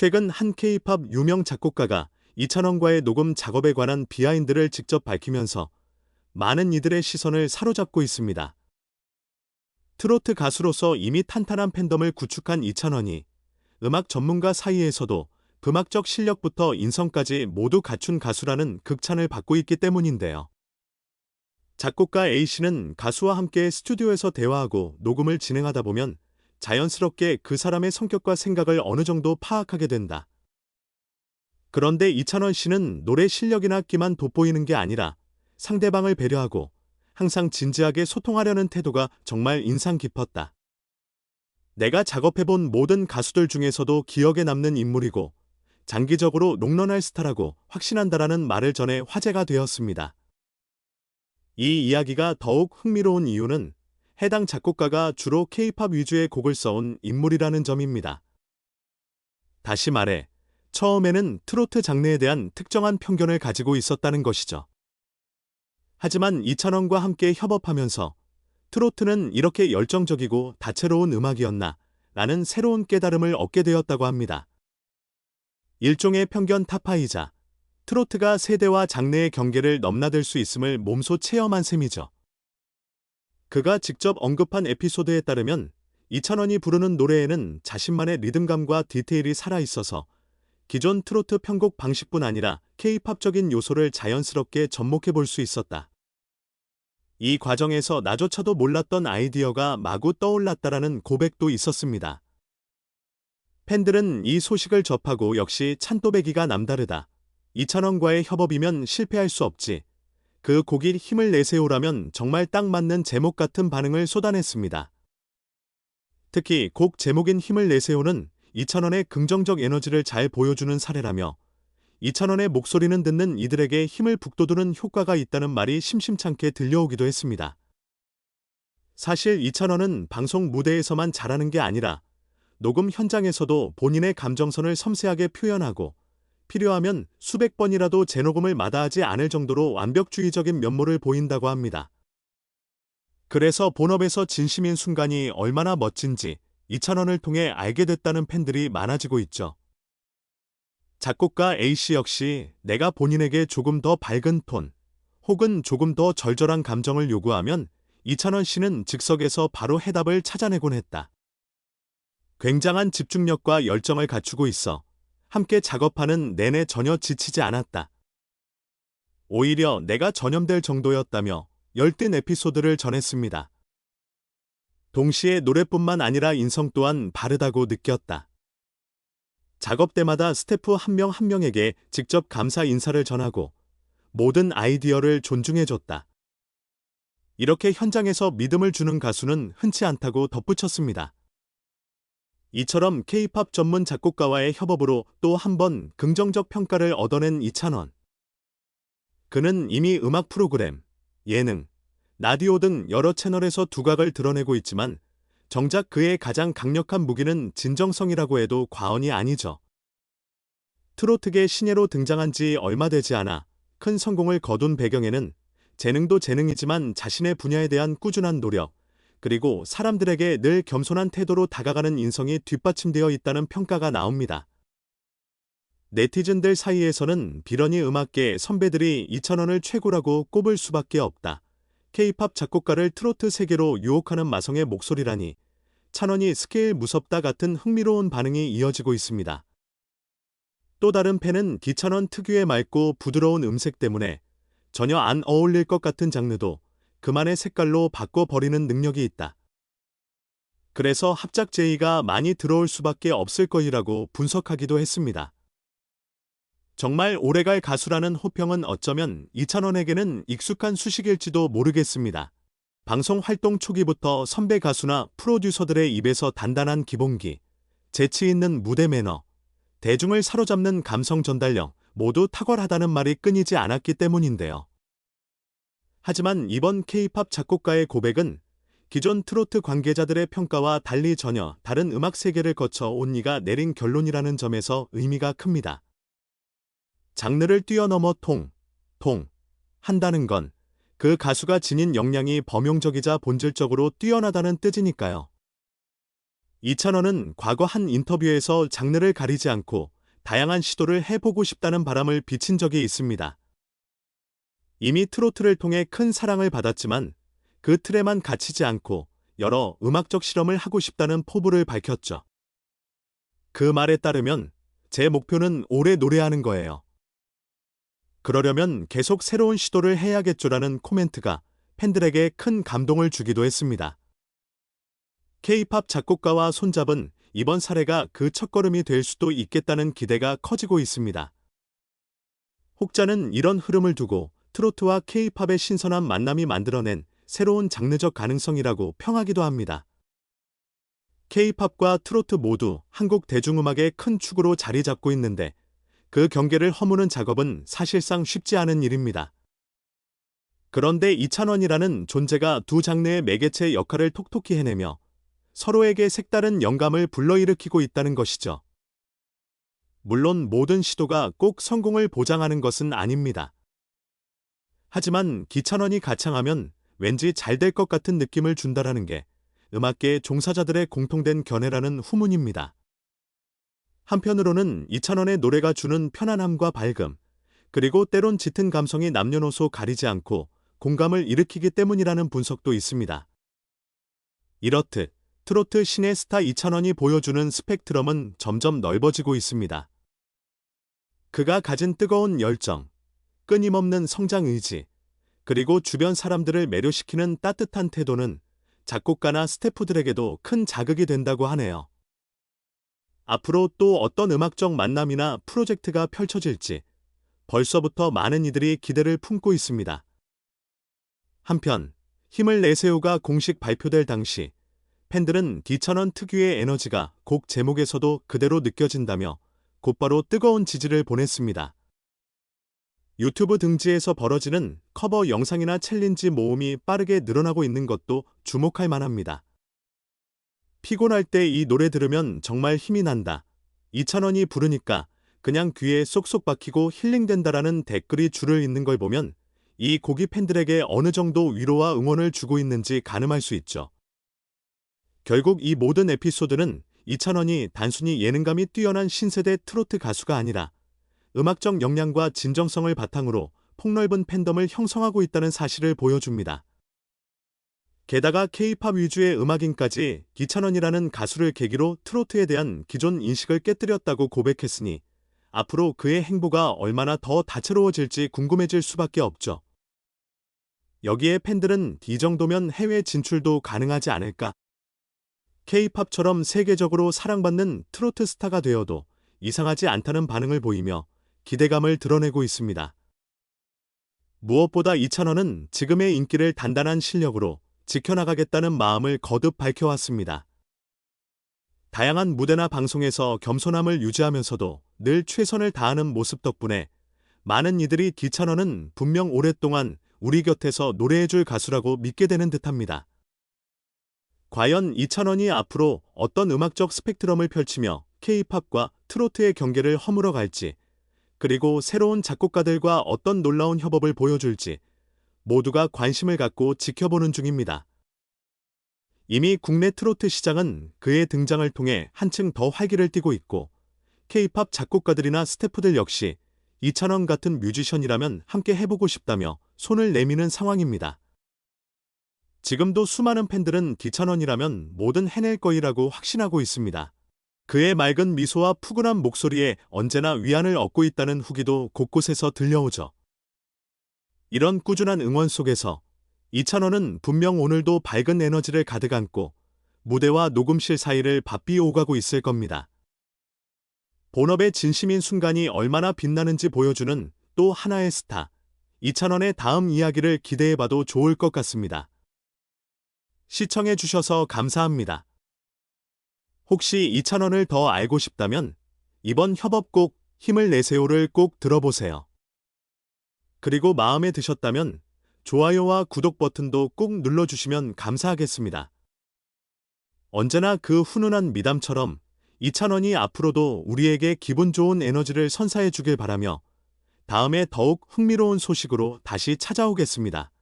최근 한 K-팝 유명 작곡가가 이찬원과의 녹음 작업에 관한 비하인드를 직접 밝히면서 많은 이들의 시선을 사로잡고 있습니다. 트로트 가수로서 이미 탄탄한 팬덤을 구축한 이찬원이 음악 전문가 사이에서도 음악적 실력부터 인성까지 모두 갖춘 가수라는 극찬을 받고 있기 때문인데요. 작곡가 A씨는 가수와 함께 스튜디오에서 대화하고 녹음을 진행하다 보면 자연스럽게 그 사람의 성격과 생각을 어느 정도 파악하게 된다. 그런데 이찬원 씨는 노래 실력이나 끼만 돋보이는 게 아니라 상대방을 배려하고 항상 진지하게 소통하려는 태도가 정말 인상 깊었다. 내가 작업해본 모든 가수들 중에서도 기억에 남는 인물이고 장기적으로 롱런할 스타라고 확신한다라는 말을 전해 화제가 되었습니다. 이 이야기가 더욱 흥미로운 이유는 해당 작곡가가 주로 K-팝 위주의 곡을 써온 인물이라는 점입니다. 다시 말해, 처음에는 트로트 장르에 대한 특정한 편견을 가지고 있었다는 것이죠. 하지만 이찬원과 함께 협업하면서 트로트는 이렇게 열정적이고 다채로운 음악이었나 라는 새로운 깨달음을 얻게 되었다고 합니다. 일종의 편견 타파이자 트로트가 세대와 장르의 경계를 넘나들 수 있음을 몸소 체험한 셈이죠. 그가 직접 언급한 에피소드에 따르면 이찬원이 부르는 노래에는 자신만의 리듬감과 디테일이 살아있어서 기존 트로트 편곡 방식뿐 아니라 케이팝적인 요소를 자연스럽게 접목해 볼 수 있었다. 이 과정에서 나조차도 몰랐던 아이디어가 마구 떠올랐다라는 고백도 있었습니다. 팬들은 이 소식을 접하고 역시 찬또배기가 남다르다. 이찬원과의 협업이면 실패할 수 없지. 그 곡이 힘을 내세우라면 정말 딱 맞는 제목 같은 반응을 쏟아냈습니다. 특히 곡 제목인 힘을 내세우는 이찬원의 긍정적 에너지를 잘 보여주는 사례라며 이찬원의 목소리는 듣는 이들에게 힘을 북돋우는 효과가 있다는 말이 심심찮게 들려오기도 했습니다. 사실 이찬원은 방송 무대에서만 잘하는 게 아니라 녹음 현장에서도 본인의 감정선을 섬세하게 표현하고 필요하면 수백 번이라도 재녹음을 마다하지 않을 정도로 완벽주의적인 면모를 보인다고 합니다. 그래서 본업에서 진심인 순간이 얼마나 멋진지 이찬원을 통해 알게 됐다는 팬들이 많아지고 있죠. 작곡가 A씨 역시 내가 본인에게 조금 더 밝은 톤 혹은 조금 더 절절한 감정을 요구하면 이찬원 씨는 즉석에서 바로 해답을 찾아내곤 했다. 굉장한 집중력과 열정을 갖추고 있어 함께 작업하는 내내 전혀 지치지 않았다. 오히려 내가 전염될 정도였다며 열띤 에피소드를 전했습니다. 동시에 노래뿐만 아니라 인성 또한 바르다고 느꼈다. 작업 때마다 스태프 한 명한 명에게 직접 감사 인사를 전하고 모든 아이디어를 존중해줬다. 이렇게 현장에서 믿음을 주는 가수는 흔치 않다고 덧붙였습니다. 이처럼 K-팝 전문 작곡가와의 협업으로 또 한 번 긍정적 평가를 얻어낸 이찬원. 그는 이미 음악 프로그램, 예능, 라디오 등 여러 채널에서 두각을 드러내고 있지만 정작 그의 가장 강력한 무기는 진정성이라고 해도 과언이 아니죠. 트로트계 신예로 등장한 지 얼마 되지 않아 큰 성공을 거둔 배경에는 재능도 재능이지만 자신의 분야에 대한 꾸준한 노력, 그리고 사람들에게 늘 겸손한 태도로 다가가는 인성이 뒷받침되어 있다는 평가가 나옵니다. 네티즌들 사이에서는 비런이 음악계 선배들이 이찬원을 최고라고 꼽을 수밖에 없다. K-팝 작곡가를 트로트 세계로 유혹하는 마성의 목소리라니 찬원이 스케일 무섭다 같은 흥미로운 반응이 이어지고 있습니다. 또 다른 팬은 기찬원 특유의 맑고 부드러운 음색 때문에 전혀 안 어울릴 것 같은 장르도 그만의 색깔로 바꿔버리는 능력이 있다. 그래서 합작 제의가 많이 들어올 수밖에 없을 것이라고 분석하기도 했습니다. 정말 오래갈 가수라는 호평은 어쩌면 이찬원에게는 익숙한 수식일지도 모르겠습니다. 방송 활동 초기부터 선배 가수나 프로듀서들의 입에서 단단한 기본기, 재치 있는 무대 매너, 대중을 사로잡는 감성 전달력 모두 탁월하다는 말이 끊이지 않았기 때문인데요. 하지만 이번 K-팝 작곡가의 고백은 기존 트로트 관계자들의 평가와 달리 전혀 다른 음악 세계를 거쳐 온 이가 내린 결론이라는 점에서 의미가 큽니다. 장르를 뛰어넘어 통, 통, 한다는 건 그 가수가 지닌 역량이 범용적이자 본질적으로 뛰어나다는 뜻이니까요. 이찬원은 과거 한 인터뷰에서 장르를 가리지 않고 다양한 시도를 해보고 싶다는 바람을 비친 적이 있습니다. 이미 트로트를 통해 큰 사랑을 받았지만 그 틀에만 갇히지 않고 여러 음악적 실험을 하고 싶다는 포부를 밝혔죠. 그 말에 따르면 제 목표는 오래 노래하는 거예요. 그러려면 계속 새로운 시도를 해야겠죠라는 코멘트가 팬들에게 큰 감동을 주기도 했습니다. K-팝 작곡가와 손잡은 이번 사례가 그 첫걸음이 될 수도 있겠다는 기대가 커지고 있습니다. 혹자는 이런 흐름을 두고 트로트와 K-팝의 신선한 만남이 만들어낸 새로운 장르적 가능성이라고 평하기도 합니다. K-팝과 트로트 모두 한국 대중음악의 큰 축으로 자리 잡고 있는데 그 경계를 허무는 작업은 사실상 쉽지 않은 일입니다. 그런데 이찬원이라는 존재가 두 장르의 매개체 역할을 톡톡히 해내며 서로에게 색다른 영감을 불러일으키고 있다는 것이죠. 물론 모든 시도가 꼭 성공을 보장하는 것은 아닙니다. 하지만 기찬원이 가창하면 왠지 잘 될 것 같은 느낌을 준다라는 게 음악계 종사자들의 공통된 견해라는 후문입니다. 한편으로는 이찬원의 노래가 주는 편안함과 밝음, 그리고 때론 짙은 감성이 남녀노소 가리지 않고 공감을 일으키기 때문이라는 분석도 있습니다. 이렇듯 트로트 신의 스타 이찬원이 보여주는 스펙트럼은 점점 넓어지고 있습니다. 그가 가진 뜨거운 열정, 끊임없는 성장 의지, 그리고 주변 사람들을 매료시키는 따뜻한 태도는 작곡가나 스태프들에게도 큰 자극이 된다고 하네요. 앞으로 또 어떤 음악적 만남이나 프로젝트가 펼쳐질지 벌써부터 많은 이들이 기대를 품고 있습니다. 한편 힘을 내세우가 공식 발표될 당시 팬들은 디천원 특유의 에너지가 곡 제목에서도 그대로 느껴진다며 곧바로 뜨거운 지지를 보냈습니다. 유튜브 등지에서 벌어지는 커버 영상이나 챌린지 모음이 빠르게 늘어나고 있는 것도 주목할 만합니다. 피곤할 때 이 노래 들으면 정말 힘이 난다. 이찬원이 부르니까 그냥 귀에 쏙쏙 박히고 힐링된다라는 댓글이 줄을 잇는 걸 보면 이 곡이 팬들에게 어느 정도 위로와 응원을 주고 있는지 가늠할 수 있죠. 결국 이 모든 에피소드는 이찬원이 단순히 예능감이 뛰어난 신세대 트로트 가수가 아니라 음악적 역량과 진정성을 바탕으로 폭넓은 팬덤을 형성하고 있다는 사실을 보여줍니다. 게다가 K-팝 위주의 음악인까지 기찬원이라는 가수를 계기로 트로트에 대한 기존 인식을 깨뜨렸다고 고백했으니 앞으로 그의 행보가 얼마나 더 다채로워질지 궁금해질 수밖에 없죠. 여기에 팬들은 이 정도면 해외 진출도 가능하지 않을까? K-팝처럼 세계적으로 사랑받는 트로트 스타가 되어도 이상하지 않다는 반응을 보이며 기대감을 드러내고 있습니다. 무엇보다 이찬원은 지금의 인기를 단단한 실력으로 지켜나가겠다는 마음을 거듭 밝혀왔습니다. 다양한 무대나 방송에서 겸손함을 유지하면서도 늘 최선을 다하는 모습 덕분에 많은 이들이 기찬원은 분명 오랫동안 우리 곁에서 노래해줄 가수라고 믿게 되는 듯합니다. 과연 이찬원이 앞으로 어떤 음악적 스펙트럼을 펼치며 K-팝과 트로트의 경계를 허물어 갈지, 그리고 새로운 작곡가들과 어떤 놀라운 협업을 보여줄지 모두가 관심을 갖고 지켜보는 중입니다. 이미 국내 트로트 시장은 그의 등장을 통해 한층 더 활기를 띠고 있고 K-팝 작곡가들이나 스태프들 역시 이찬원 같은 뮤지션이라면 함께 해보고 싶다며 손을 내미는 상황입니다. 지금도 수많은 팬들은 기찬원이라면 뭐든 해낼 거이라고 확신하고 있습니다. 그의 맑은 미소와 푸근한 목소리에 언제나 위안을 얻고 있다는 후기도 곳곳에서 들려오죠. 이런 꾸준한 응원 속에서 이찬원은 분명 오늘도 밝은 에너지를 가득 안고 무대와 녹음실 사이를 바삐 오가고 있을 겁니다. 본업의 진심인 순간이 얼마나 빛나는지 보여주는 또 하나의 스타, 이찬원의 다음 이야기를 기대해봐도 좋을 것 같습니다. 시청해주셔서 감사합니다. 혹시 이찬원을 더 알고 싶다면 이번 협업곡 힘을 내세요를 꼭 들어보세요. 그리고 마음에 드셨다면 좋아요와 구독 버튼도 꼭 눌러주시면 감사하겠습니다. 언제나 그 훈훈한 미담처럼 이찬원이 앞으로도 우리에게 기분 좋은 에너지를 선사해 주길 바라며 다음에 더욱 흥미로운 소식으로 다시 찾아오겠습니다.